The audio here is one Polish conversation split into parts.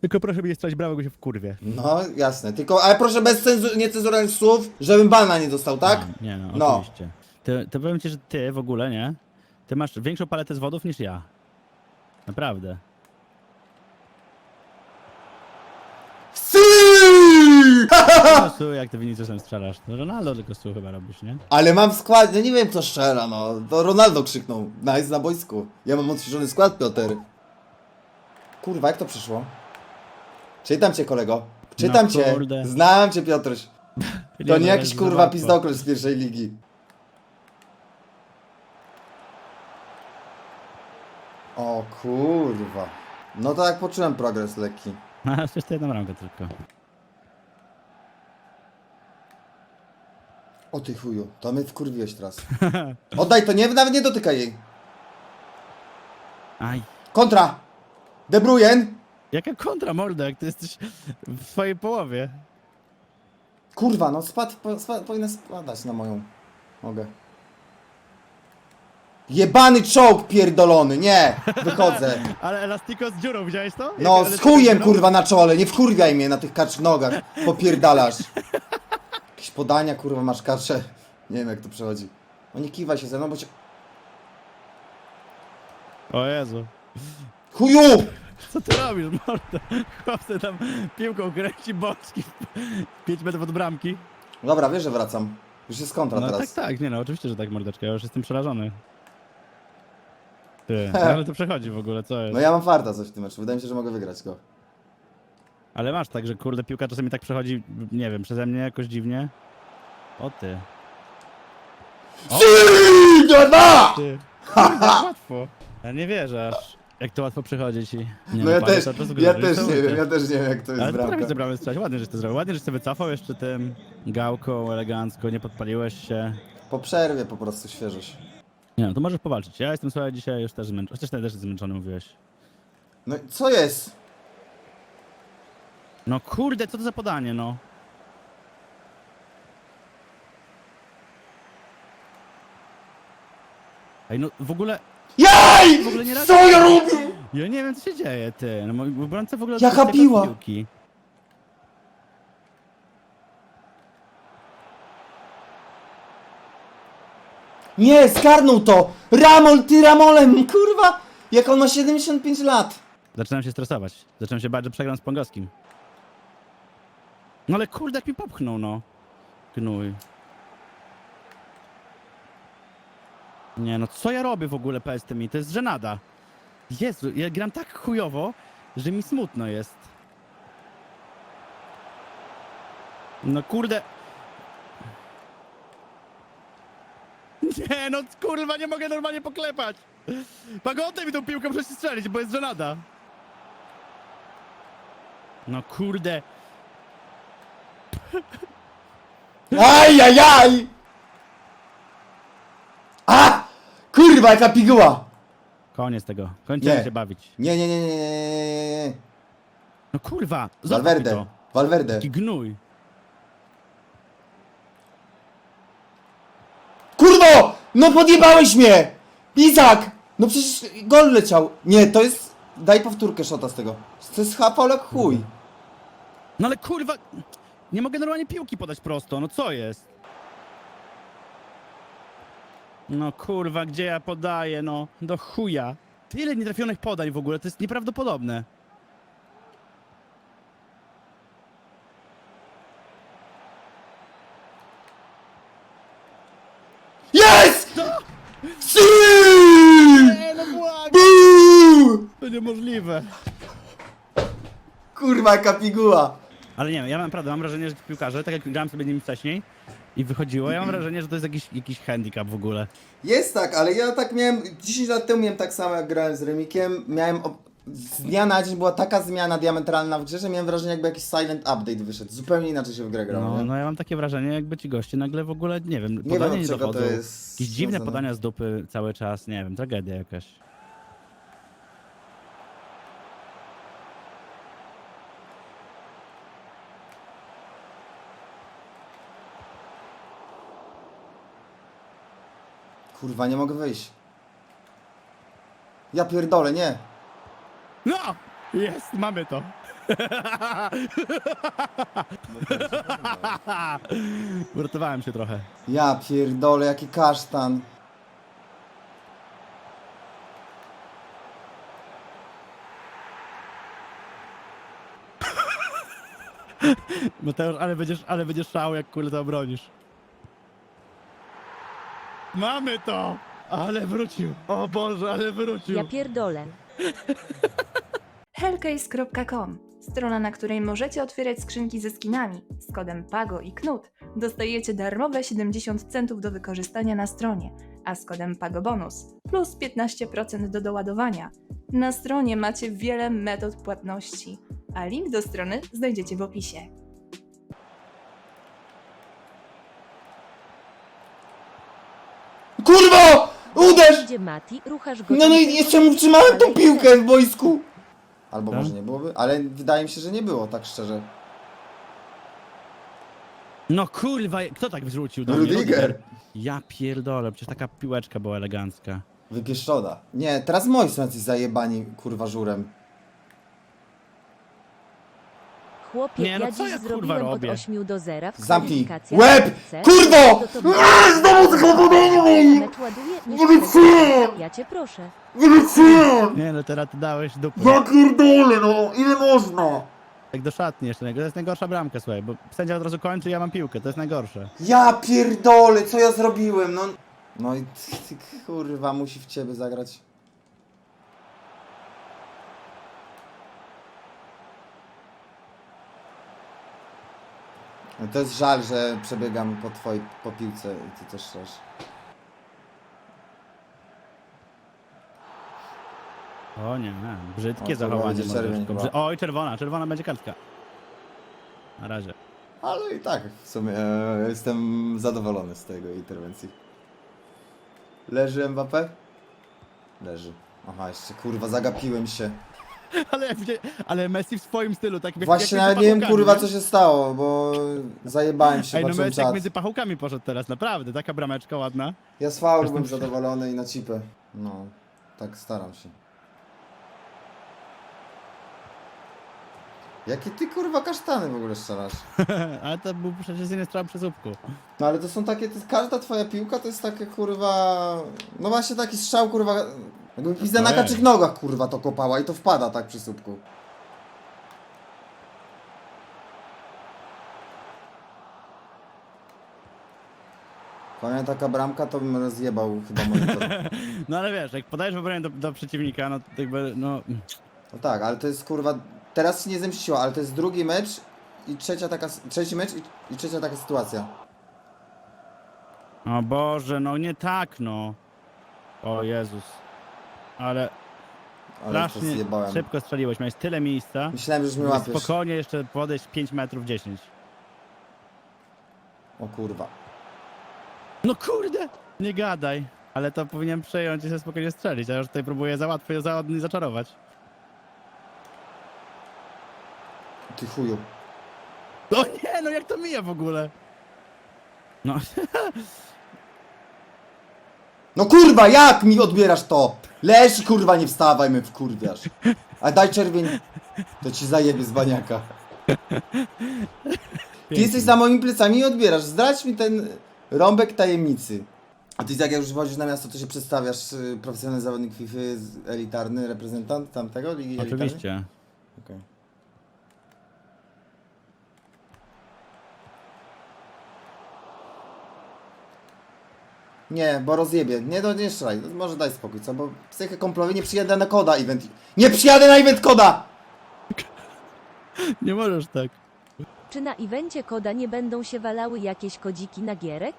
Tylko proszę mi nie strać brawa, bo się w kurwie. No, jasne. Tylko, ale proszę bez cenzu- niecenzuralnych słów, żebym bana nie dostał, tak? Nie no, No. oczywiście. To, to powiem ci, że ty w ogóle, nie? Ty masz większą paletę zwodów niż ja. Naprawdę. Sy! Po prostu jak ty Viniciusem strzelasz, to Ronaldo tylko stół chyba robisz, nie? Ale mam skład, no nie wiem kto strzela, no. To Ronaldo krzyknął. Nice na boisku. Ja mam odświeżony skład, Piotr. Kurwa, jak to przyszło? Czytam cię, kolego. Czytam No cię. kurde. Znam cię, Piotruś. To no, nie jakiś kurwa pizdokler z pierwszej ligi. O kurwa. No to jak poczułem progres lekki. A, przecież to jedną ramkę tylko. O ty chuju, to mnie wkurwiłeś teraz. Oddaj to, nie, nawet nie dotykaj jej. Aj. Kontra! De Bruyne! Jaka kontra, mordo, jak ty jesteś w swojej połowie. Kurwa, no spad, po, spa, powinna spadać na moją nogę. Jebany czołg pierdolony, nie! Wychodzę. Ale elastiko z dziurą, widziałeś to? No, Jak z elastiko chujem dziurą? kurwa na czole, nie wkurwiaj mnie na tych kacz nogach, popierdalasz. Jakieś podania kurwa masz kacze. Nie wiem jak to przechodzi. No nie kiwaj się ze mną, bo cię... O Jezu. Chuju! Co ty robisz, mordo? Chłopcy tam piłką kręci boczki 5 metrów od bramki. Dobra, wiesz, że wracam. Już jest kontra No tak, teraz. tak, nie no, oczywiście, że tak, mordeczka, ja już jestem przerażony. Ty, no, ale to przechodzi w ogóle, co jest? No ja mam farta coś w tym meczu, wydaje mi się, że mogę wygrać go. Ale masz tak, że kurde piłka czasami tak przechodzi, nie wiem, przeze mnie jakoś dziwnie. O ty. O Dwa! ty. Kurde, łatwo. Ja nie wierzę aż. Jak to łatwo przechodzi ci. Nie, No ja panie, też, to ja też że nie to wiem, ja też nie wiem jak to jest Ale bramka. potrafisz bramy strzelać. Ładnie, żeś to zrobił. Ładnie, żeś się wycofał jeszcze tym gałką elegancko, nie podpaliłeś się. Po przerwie po prostu świeżość. Nie no, to możesz powalczyć. Ja jestem słuchaj dzisiaj już też zmęczony. Chociaż ty też zmęczony mówiłeś. No i co jest? No kurde, co to za podanie, no. Ej, no w ogóle, Jaj! w ogóle nie Co ja robię? ja nie wiem co się dzieje, ty. No mój obrońca w ogóle... Jaka piła? piłki. Nie, skarnął to! Ramol, ty Ramolem, kurwa! Jak on ma 75 lat. Zaczynam się stresować. Zaczynam się bać, że przegram z Pongowskim. No ale kurde, jak mi popchnął, no. Gnój. Nie no, co ja robię w ogóle PS tymi? To jest żenada. Jezu, ja gram tak chujowo, że mi smutno jest. No kurde. Nie no, kurwa, nie mogę normalnie poklepać. Pagodę mi tą piłkę muszę strzelić, bo jest żenada. No kurde. Aj, aj, aj! A! Kurwa, jaka piguła! Koniec tego. Kończymy Nie. się bawić. Nie, nie, nie, nie, nie, nie, nie. No kurwa, mi Valverde, to. Valverde. Taki gnój. Kurwo! No podjebałeś mnie! Izak! No przecież gol leciał. Nie, to jest... Daj powtórkę szota z tego. To jest hapolek chuj. No ale kurwa, nie mogę normalnie piłki podać prosto, no co jest? No kurwa, gdzie ja podaję, no, do chuja. Tyle nietrafionych podań w ogóle, to jest nieprawdopodobne. Jest! Si! Nie, no błagam, to niemożliwe. Kurwa, jaka piguła. Ale nie wiem, ja mam prawdę, mam wrażenie, że ci piłkarze, tak jak grałem sobie nimi wcześniej i wychodziło, ja mam wrażenie, że to jest jakiś, jakiś handicap w ogóle. Jest tak, ale ja tak miałem, 10 lat temu miałem tak samo jak grałem z Remikiem, miałem, op- z dnia na dzień była taka zmiana diametralna w grze, że miałem wrażenie jakby jakiś silent update wyszedł, zupełnie inaczej się w grę grało, No, nie? no ja mam takie wrażenie, jakby ci goście nagle w ogóle, nie wiem, wiem, podania od nie, czego to dochodzą. jest Jakieś dziwne związane. podania z dupy cały czas, nie wiem, tragedia jakaś. Kurwa, nie mogę wyjść. Ja pierdolę, nie. No! Jest, mamy to. Uratowałem się trochę. Ja pierdolę, jaki kasztan. Mateusz, ale będziesz, ale będziesz szał, jak kule to obronisz. Mamy to! Ale wrócił! O Boże, ale wrócił! Ja pierdolę. Hellcase.com Strona, na której możecie otwierać skrzynki ze skinami. Z kodem PAGO i KNUT dostajecie darmowe 70 centów do wykorzystania na stronie, a z kodem PAGO bonus plus 15% do doładowania. Na stronie macie wiele metod płatności, a link do strony znajdziecie w opisie. Kurwo! Uderz! Idzie Mati, ruchasz go. No no i jeszcze mu trzymałem tą piłkę w boisku. Albo Tak? może nie byłoby, ale wydaje mi się, że nie było, tak szczerze. No kurwa, kto tak wrzucił do mnie? Rudiger. Ja pierdolę, przecież taka piłeczka była elegancka. Wypieszczona. Nie, teraz moi są jacyś zajebani, kurwa, żurem. Chłopie, Nie, no ja co dziś ja, kurwa, zrobiłem robię? od 8 do 0 w Zamknij. kwalifikacjach Łeb! C. Kurwo! To to Eee, Znowu! Mecz ładuje! Ja cię proszę. Nie wytrzymam! Nie no, teraz ty dałeś dupę. Ja pierdolę, no! Ile można? Tak do szatni jeszcze, to jest najgorsza bramka, słuchaj, bo sędzia od razu kończy, ja mam piłkę, to jest najgorsze. Ja pierdolę, co ja zrobiłem, no... No i ty, ty kurwa, musi w ciebie zagrać. No to jest żal, że przebiegam po twojej, po piłce i ty też też. O nie, brzydkie O, zachowanie. będzie czerwień Mordeczko. chyba. Brzy- Oj, czerwona, czerwona będzie kartka. Na razie. Ale i tak, w sumie e, jestem zadowolony z tego interwencji. Leży Mbappé? Leży. Aha, jeszcze kurwa, zagapiłem się. Ale, jak ale Messi w swoim stylu, tak jak Właśnie jak nawet nie wiem kurwa co się stało, bo zajebałem się, Ej, no patrzyłem mecz jak czat. między pachołkami poszedł teraz, naprawdę, taka brameczka ładna. Ja z faulu Jestem byłem przy- zadowolony i na cipę. No, tak staram się. Jakie ty kurwa kasztany w ogóle strzelasz? ale to był przeczyzyjny strzał przy słupku. No ale to są takie, to każda twoja piłka to jest takie kurwa... No właśnie taki strzał kurwa... Jakby pizda na Ojej. kaczych nogach kurwa to kopała i to wpada tak przy słupku. Powiem taka bramka to bym rozjebał chyba monitor. No ale wiesz, jak podajesz w obronie do, do przeciwnika, no to jakby, no... No tak, ale to jest kurwa. Teraz się nie zemściło, ale to jest drugi mecz i trzecia taka. Trzeci mecz i, i trzecia taka sytuacja. O Boże, no nie tak, no. O Jezus. Ale Ale to strasznie zjebałem. szybko strzeliłeś, miałeś tyle miejsca. Myślałem, że już mnie łapiesz. Spokojnie jeszcze podejść 5 metrów 10. O kurwa. No kurde! Nie gadaj. Ale to powinien przejąć i sobie spokojnie strzelić, a ja już tutaj próbuję za łatwo za ładnie zaczarować. Ty chuju. No nie, no jak to mija w ogóle? No, No kurwa, jak mi odbierasz to? Leż kurwa, nie wstawaj, my wkurwiasz. A daj czerwień, to ci zajebie z baniaka. Ty jesteś za moimi plecami i odbierasz. Zdradź mi ten rąbek tajemnicy. A ty jak już wchodzisz na miasto, to się przedstawiasz y, profesjonalny zawodnik FIFA, z- elitarny reprezentant tamtego ligi elitarnej? Oczywiście. Okej. Nie, bo rozjebie. Nie, no nie strzelaj. Może daj spokój, co? Bo psychę komplowie nie przyjadę na koda event. Nie przyjadę na event koda! Nie możesz tak. Czy na evencie koda nie będą się walały jakieś kodziki na gierek?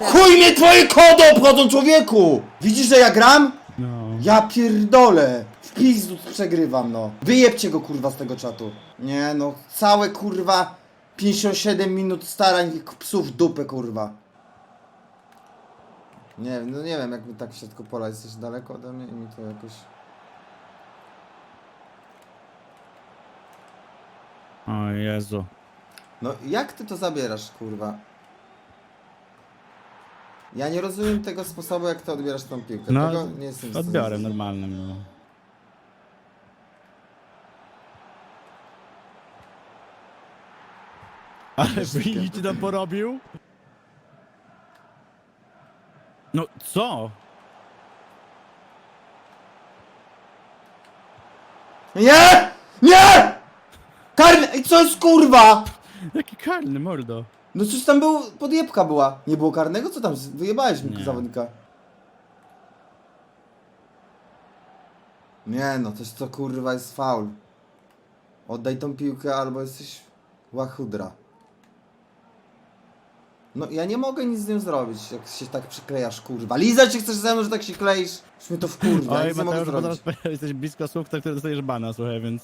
Chuj mnie twoje kody obchodzą, człowieku! Widzisz, że ja gram? No. Ja pierdolę! W pizdu przegrywam, no. Wyjebcie go, kurwa, z tego czatu. Nie, no. Całe, kurwa, 57 minut starań jak psów w dupę, kurwa. Nie wiem, no nie wiem, jakby tak w środku pola jesteś daleko ode mnie i mi to jakoś... O Jezu. No jak ty to zabierasz, kurwa? Ja nie rozumiem tego sposobu, jak ty odbierasz tą piłkę. No, tego nie jestem w stanie Odbiorem normalnym. No. Ale Wini ci tam porobił? No co? Nie! Nie! Karny! Ej, co jest kurwa? Jaki karny, mordo. No coś tam był, podjebka była. Nie było karnego? Co tam? Wyjebałeś mi Nie. zawodnika. Nie no, coś to kurwa jest faul. Oddaj tą piłkę albo jesteś łachudra. No ja nie mogę nic z nią zrobić, jak się tak przyklejasz, kurwa. Lizać się chcesz ze mną, że tak się kleisz? Już mnie to wkurwa, Oj, nic nie mogę Mateusz, bo zrobić. teraz jesteś blisko słów, za które dostajesz bana, słuchaj, więc...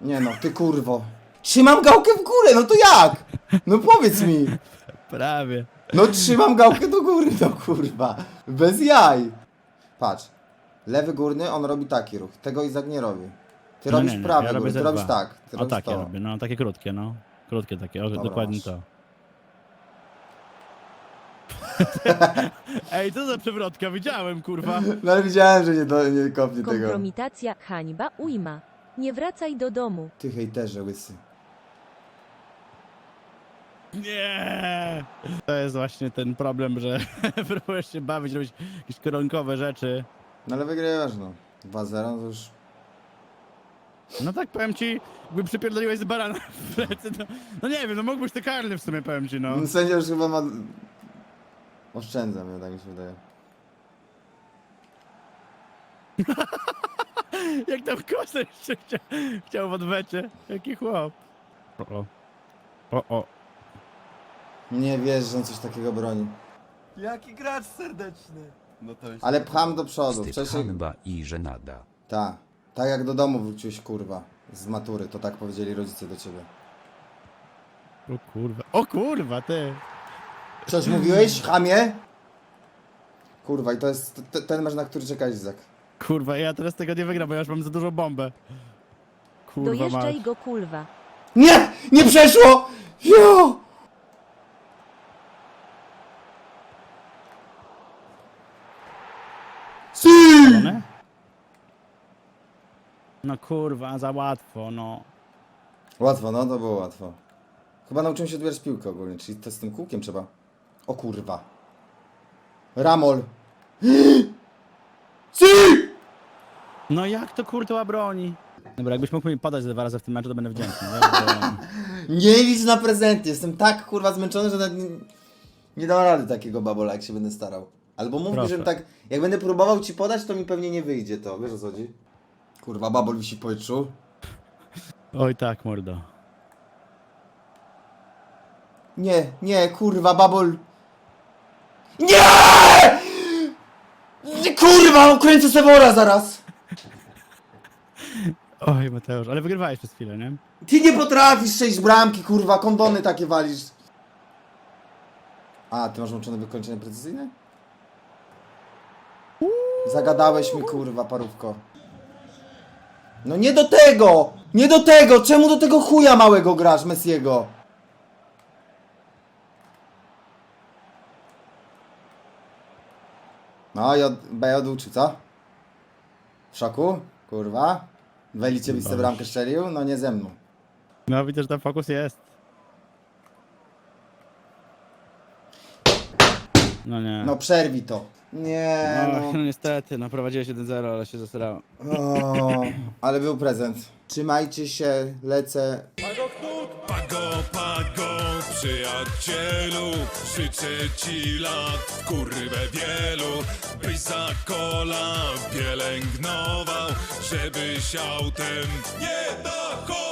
Nie no, ty kurwo. Trzymam gałkę w górę, no to jak? No powiedz mi. Prawie. No trzymam gałkę do góry, no kurwa. Bez jaj. Patrz. Lewy górny, on robi taki ruch. Tego Izak nie robi. Ty No robisz nie, nie, prawy ja robię ty ze robisz dwa. tak. Ty O robisz takie to. robię, no takie krótkie, no. Krótkie takie, o, Dobra, dokładnie masz. to. Ej, co za przewrotka, widziałem, kurwa. No ale widziałem, że nie, do, nie kopnie tego. Kompromitacja, hańba, ujma. Nie wracaj do domu. Ty hejterze łysy. Nie! To jest właśnie ten problem, że próbujesz się bawić, robić jakieś koronkowe rzeczy. No ale wygrywasz no. 2-0 to już... No tak, powiem ci, jakby przypierdoliłeś z barana w plecy, to... No nie wiem, no mógłbyś te karny w sumie, powiem ci, no. Sędzia już chyba ma... Oszczędza mnie, tak mi się wydaje. Jak tam kosę jeszcze chciał, chciał w odwecie. Jaki chłop. O, o. O, o. Nie wiesz, że on coś takiego broni. Jaki gracz serdeczny. No to jest... Ale pcham do przodu. Wstyd, Wcześniej... hańba i żenada. Tak. Tak jak do domu wróciłeś, kurwa. Z matury, to tak powiedzieli rodzice do ciebie. O kurwa. O kurwa, ty. Coś mówiłeś, chamie? Kurwa, i to jest t- ten mecz, na który czekałeś, Izak. Kurwa, ja teraz tego nie wygram, bo ja już mam za dużą bombę. Kurwa mać. Dojeżdżaj go kulwa. Nie! Nie przeszło! Jo! Si! One? No kurwa, za łatwo, no. Łatwo, no to było łatwo. Chyba nauczyłem się odbierać piłkę ogólnie, czyli to z tym kółkiem trzeba. O kurwa. Ramol. Si! No jak to kurwa broni? Dobra, jakbyś mógł mi podać dwa razy w tym meczu, to będę wdzięczny. wiesz, bo- Nie licz na prezenty. Jestem tak kurwa zmęczony, że nawet nie, nie dam rady takiego babola, jak się będę starał. Albo mów mi, Proszę. żebym tak. Jak będę próbował ci podać, to mi pewnie nie wyjdzie to. Wiesz o co chodzi? Kurwa, babol wisi w powietrzu. Oj tak, mordo. Nie, nie, kurwa, babol. Nie! Nie, Kurwa, ukręcę Sewora zaraz. Oj, Mateusz, ale wygrywałeś przez chwilę, nie? Ty nie potrafisz sześć bramki, kurwa, kondony takie walisz. A, ty masz łączone wykończenie precyzyjne? Zagadałeś mi, kurwa, parówko. No nie do tego! Nie do tego! Czemu do tego chuja małego grasz, Messiego? No, J, B oduczy, co? W szoku? Kurwa? Welicie byś sobie bramkę strzelił? No nie ze mną. No widzę, że tam fokus jest. No nie. No przerwij to. Nie, no, no. no niestety, no prowadziłeś 1-0, ale się zasrałem. O, ale był prezent. Trzymajcie się, lecę. Pago, pago, przyjacielu Życzę ci lat kurwę wielu Byś za kola pielęgnował Żebyś autem nie dochodził